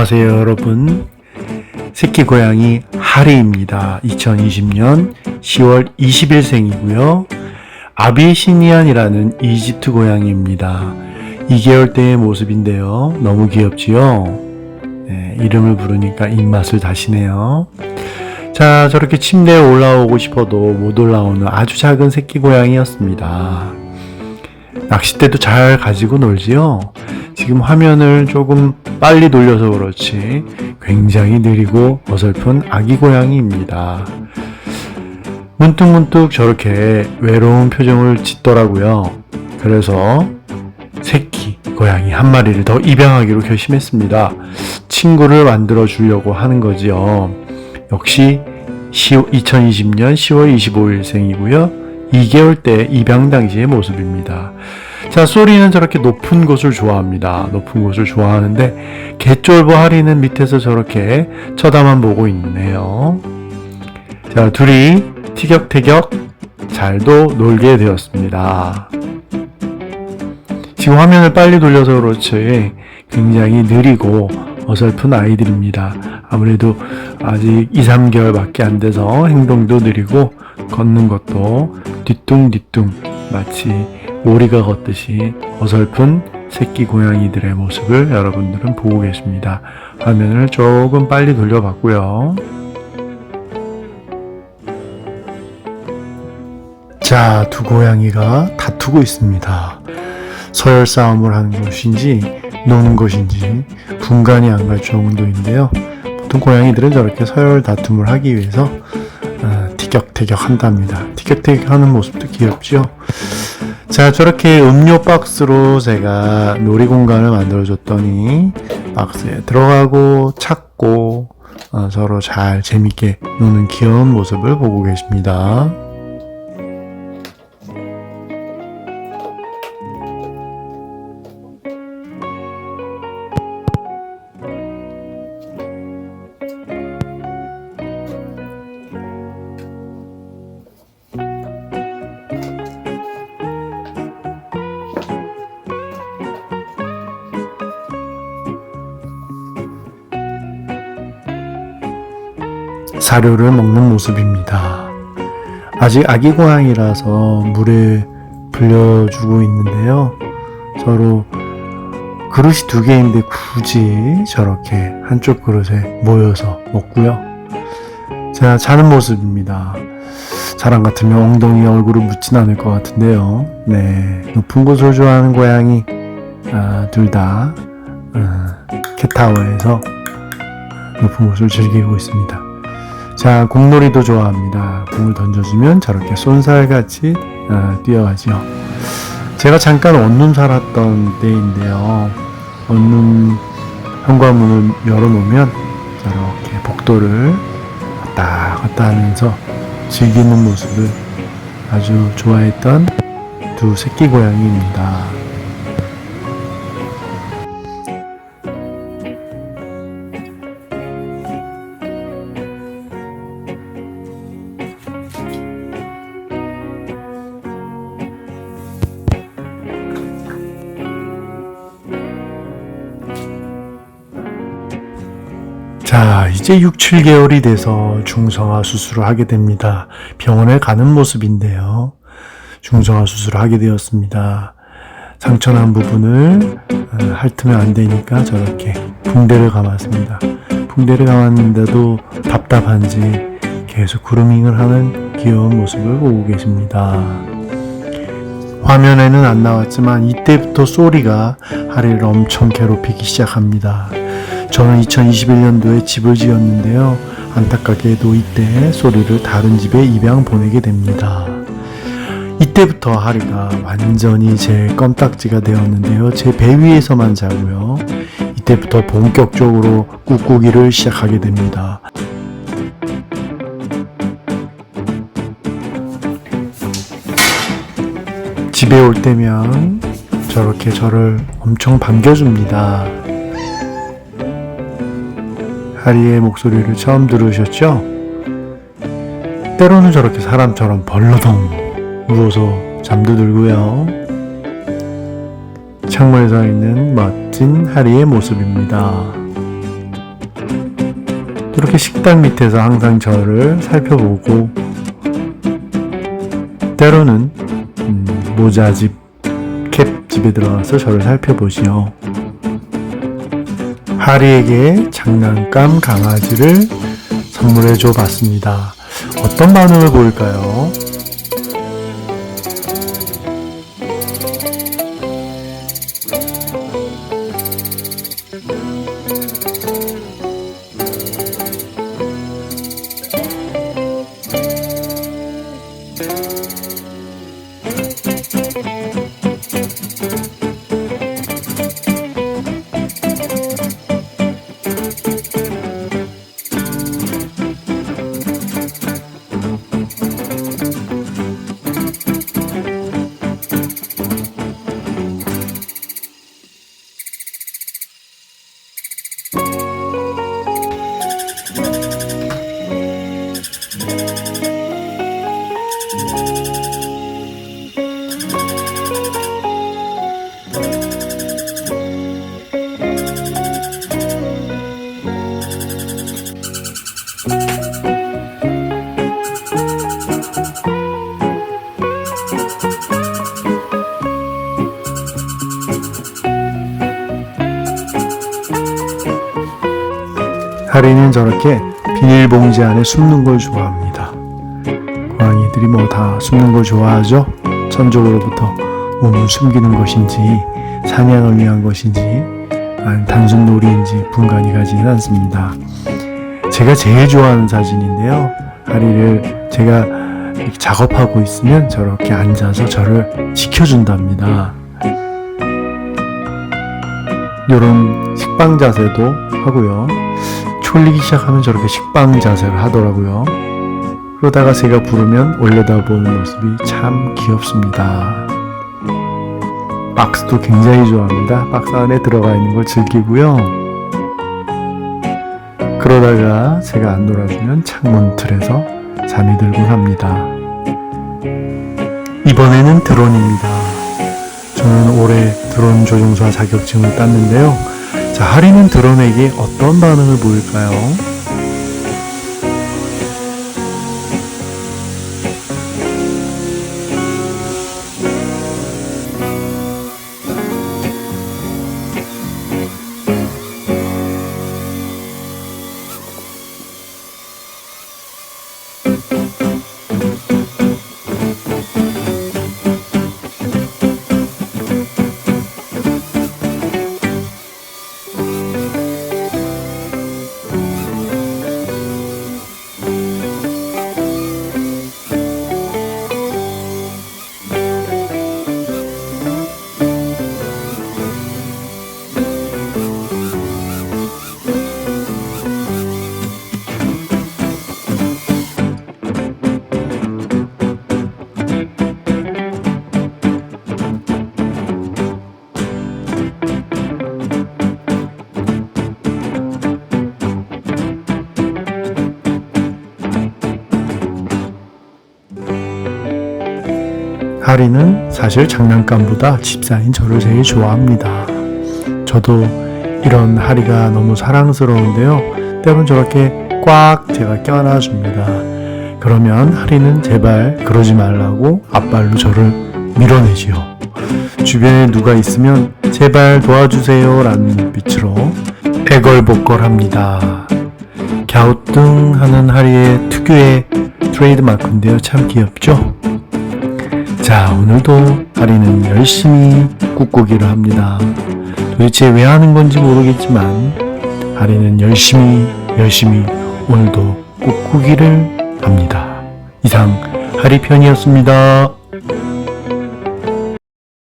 안녕하세요, 여러분. 새끼 고양이 하리입니다. 2020년 10월 20일 생이고요. 아비시니안이라는 이집트 고양이입니다. 2개월 때의 모습인데요. 너무 귀엽지요? 네, 이름을 부르니까 입맛을 다시네요. 자, 저렇게 침대에 올라오고 싶어도 못 올라오는 아주 작은 새끼 고양이였습니다. 낚싯대도 잘 가지고 놀지요? 지금 화면을 조금 빨리 돌려서 그렇지 굉장히 느리고 어설픈 아기 고양이입니다. 문득문득 저렇게 외로운 표정을 짓더라고요. 그래서 새끼 고양이 한 마리를 더 입양하기로 결심했습니다. 친구를 만들어 주려고 하는 거지요. 역시 2020년 10월 25일생이고요. 2개월 때 입양 당시의 모습입니다. 자, 소리는 저렇게 높은 곳을 좋아합니다. 높은 곳을 좋아하는데, 개쫄보 하리는 밑에서 저렇게 쳐다만 보고 있네요. 자, 둘이 티격태격 잘도 놀게 되었습니다. 지금 화면을 빨리 돌려서 그렇지 굉장히 느리고 어설픈 아이들입니다. 아무래도 아직 2, 3개월밖에 안 돼서 행동도 느리고 걷는 것도 뒤뚱뒤뚱 마치 오리가 걷듯이 어설픈 새끼 고양이들의 모습을 여러분들은 보고 계십니다. 화면을 조금 빨리 돌려봤고요. 자, 두 고양이가 다투고 있습니다. 서열 싸움을 하는 것인지 노는 것인지 분간이 안 갈 정도인데요. 보통 고양이들은 저렇게 서열 다툼을 하기 위해서 어, 티격태격 한답니다. 티격태격 하는 모습도 귀엽죠? 자, 저렇게 음료 박스로 제가 놀이 공간을 만들어 줬더니 박스에 들어가고 찾고 어, 서로 잘 재밌게 노는 귀여운 모습을 보고 계십니다. 사료를 먹는 모습입니다. 아직 아기 고양이라서 물에 불려주고 있는데요. 서로 그릇이 두 개인데 굳이 저렇게 한쪽 그릇에 모여서 먹고요. 자, 자는 모습입니다. 사람 같으면 엉덩이 얼굴을 묻진 않을 것 같은데요. 네, 높은 곳을 좋아하는 고양이 아, 둘다 어, 캣타워에서 높은 곳을 즐기고 있습니다. 자, 공놀이도 좋아합니다. 공을 던져주면 저렇게 쏜살같이 어, 뛰어가죠. 제가 잠깐 원룸 살았던 때인데요. 원룸 현관문을 열어놓으면 저렇게 복도를 왔다 갔다 하면서 즐기는 모습을 아주 좋아했던 두 새끼 고양이입니다. 이제 6, 7개월이 돼서 중성화 수술을 하게 됩니다. 병원에 가는 모습인데요. 중성화 수술을 하게 되었습니다. 상처난 부분을 어, 핥으면 안 되니까 저렇게 붕대를 감았습니다. 붕대를 감았는데도 답답한지 계속 그루밍을 하는 귀여운 모습을 보고 계십니다. 화면에는 안 나왔지만 이때부터 소리가 하리를 엄청 괴롭히기 시작합니다. 저는 2021년도에 집을 지었는데요. 안타깝게도 이때 소리를 다른 집에 입양 보내게 됩니다. 이때부터 하리가 완전히 제 껌딱지가 되었는데요. 제 배 위에서만 자고요. 이때부터 본격적으로 꾹꾹이를 시작하게 됩니다. 집에 올 때면 저렇게 저를 엄청 반겨줍니다. 하리의 목소리를 처음 들으셨죠? 때로는 저렇게 사람처럼 벌러덩 누워서 잠도 들고요. 창문에 서 있는 멋진 하리의 모습입니다. 이렇게 식당 밑에서 항상 저를 살펴보고 때로는 음, 모자집, 캡집에 들어가서 저를 살펴보지요. 하리에게 장난감 강아지를 선물해 줘 봤습니다. 어떤 반응을 보일까요? 하리는 저렇게 비닐봉지 안에 숨는 걸 좋아합니다. 고양이들이 뭐 다 숨는 걸 좋아하죠? 천적으로부터 몸을 숨기는 것인지 사냥을 위한 것인지 단순 놀이인지 분간이 가지는 않습니다. 제가 제일 좋아하는 사진인데요. 하리를 제가 작업하고 있으면 저렇게 앉아서 저를 지켜준답니다. 이런 식빵 자세도 하고요. 졸리기 시작하면 저렇게 식빵 자세를 하더라고요. 그러다가 제가 부르면 올려다보는 모습이 참 귀엽습니다. 박스도 굉장히 좋아합니다. 박스 안에 들어가 있는 걸 즐기고요. 그러다가 제가 안 놀아주면 창문 틀에서 잠이 들곤 합니다. 이번에는 드론입니다. 저는 올해 드론 조종사 자격증을 땄는데요. 자, 하리는 드론에게 어떤 반응을 보일까요? 하리는 사실 장난감보다 집사인 저를 제일 좋아합니다. 저도 이런 하리가 너무 사랑스러운데요. 때론 저렇게 꽉 제가 껴안아줍니다. 그러면 하리는 제발 그러지 말라고 앞발로 저를 밀어내지요. 주변에 누가 있으면 제발 도와주세요 라는 눈빛으로 애걸복걸합니다. 갸우뚱 하는 하리의 특유의 트레이드 마크인데요. 참 귀엽죠? 자, 오늘도 하리는 열심히 꾹꾹이를 합니다. 도대체 왜 하는 건지 모르겠지만, 하리는 열심히, 열심히 오늘도 꾹꾹이를 합니다. 이상, 하리 편이었습니다.